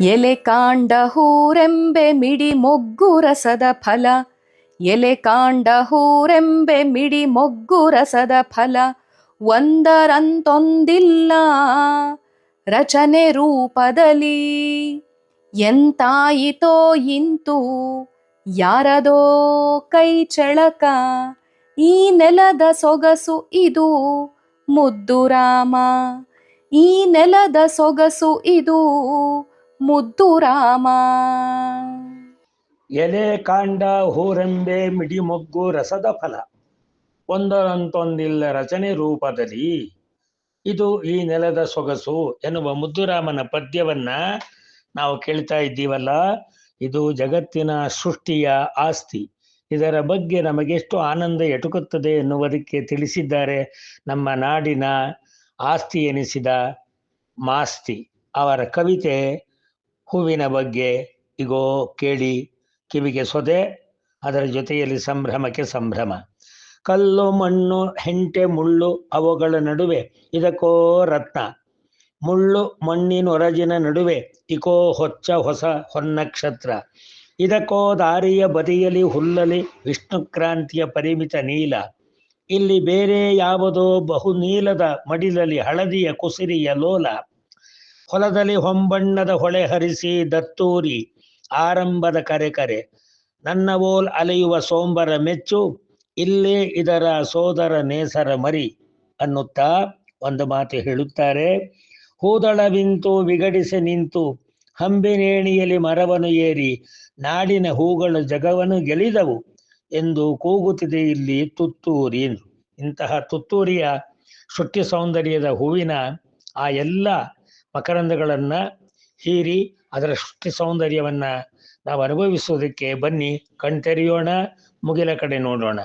ಎಲೆ ಕಾಂಡ ಹೂರೆಂಬೆ ಮಿಡಿ ಮೊಗ್ಗು ರಸದ ಫಲ. ಎಲೆ ಕಾಂಡ ಹೂರೆಂಬೆ ಮಿಡಿ ಮೊಗ್ಗು ರಸದ ಫಲ. ಒಂದರಂತೊಂದಿಲ್ಲ ರಚನೆ ರೂಪದಲ್ಲಿ. ಎಂತಾಯಿತೋ ಇಂತು, ಯಾರದೋ ಕೈ ಚಳಕ. ಈ ನೆಲದ ಸೊಗಸು ಇದು ಮುದ್ದು ರಾಮ. ಈ ನೆಲದ ಸೊಗಸು ಇದು ಮುದ್ದು ರಾಮ. ಎಲೆ ಕಾಂಡ ಹೂರೆಂಬೆ ಮಿಡಿ ಮೊಗ್ಗು ರಸದ ಫಲ. ಒಂದರಂತೊಂದಿಲ್ಲ ರಚನೆ ರೂಪದಲ್ಲಿ. ಇದು ಈ ನೆಲದ ಸೊಗಸು ಎನ್ನುವ ಮುದ್ದುರಾಮನ ಪದ್ಯವನ್ನ ನಾವು ಕೇಳ್ತಾ ಇದ್ದೀವಲ್ಲ. ಇದು ಜಗತ್ತಿನ ಸೃಷ್ಟಿಯ ಆಸ್ತಿ. ಇದರ ಬಗ್ಗೆ ನಮಗೆಷ್ಟು ಆನಂದ ಎಟುಕುತ್ತದೆ ಎನ್ನುವುದಕ್ಕೆ ತಿಳಿಸಿದ್ದಾರೆ ನಮ್ಮ ನಾಡಿನ ಆಸ್ತಿ ಎನಿಸಿದ ಮಾಸ್ತಿ ಅವರ ಕವಿತೆ. ಹೂವಿನ ಬಗ್ಗೆ ಇಗೋ ಕೇಳಿ ಕಿವಿಗೆ ಸೊದೆ, ಅದರ ಜೊತೆಯಲ್ಲಿ ಸಂಭ್ರಮಕ್ಕೆ ಸಂಭ್ರಮ. ಕಲ್ಲು, ಮಣ್ಣು, ಹೆಂಟೆ, ಮುಳ್ಳು ಅವುಗಳ ನಡುವೆ ಇದಕ್ಕೋ ರತ್ನ. ಮುಳ್ಳು, ಮಣ್ಣಿನ ಒರಜಿನ ನಡುವೆ ಇಕೋ ಹೊಚ್ಚ ಹೊಸ ಹೊನ್ನಕ್ಷತ್ರ. ಇದಕ್ಕೋ ದಾರಿಯ ಬದಿಯಲಿ ಹುಲ್ಲಲಿ ವಿಷ್ಣುಕ್ರಾಂತಿಯ ಪರಿಮಿತ ನೀಲ. ಇಲ್ಲಿ ಬೇರೆ ಯಾವುದೋ ಬಹು ನೀಲದ ಮಡಿಲಲ್ಲಿ ಹಳದಿಯ ಕುಸಿರಿಯ ಲೋಲ. ಹೊಲದಲ್ಲಿ ಹೊಂಬಣ್ಣದ ಹೊಳೆ ಹರಿಸಿ ದತ್ತೂರಿ ಆರಂಭದ ಕರೆ ಕರೆ. ನನ್ನ ಓಲ್ ಅಲೆಯುವ ಸೋಂಬರ ಮೆಚ್ಚು, ಇಲ್ಲೇ ಇದರ ಸೋದರ ನೇಸರ ಮರಿ ಅನ್ನುತ್ತಾ ಒಂದು ಮಾತು ಹೇಳುತ್ತಾರೆ. ಹೂದಳವಿಂತು ವಿಗಡಿಸಿ ನಿಂತು ಹಂಬಿನೇಣಿಯಲ್ಲಿ ಮರವನ್ನು ಏರಿ, ನಾಡಿನ ಹೂಗಳು ಜಗವನ್ನು ಗೆಲಿದವು ಎಂದು ಕೂಗುತ್ತಿದೆ ಇಲ್ಲಿ ತುತ್ತೂರಿ. ಇಂತಹ ತುತ್ತೂರಿಯ ಶುಟ್ಟಿ ಸೌಂದರ್ಯದ ಹೂವಿನ ಆ ಎಲ್ಲ ಮಕರಂದಗಳನ್ನ ಹೀರಿ ಅದರ ಸೃಷ್ಟಿ ಸೌಂದರ್ಯವನ್ನ ನಾವು ಅನುಭವಿಸುವುದಕ್ಕೆ ಬನ್ನಿ. ಕಣ್ತೆರೆಯೋಣ ಮುಗಿಲ ಕಡೆ ನೋಡೋಣ.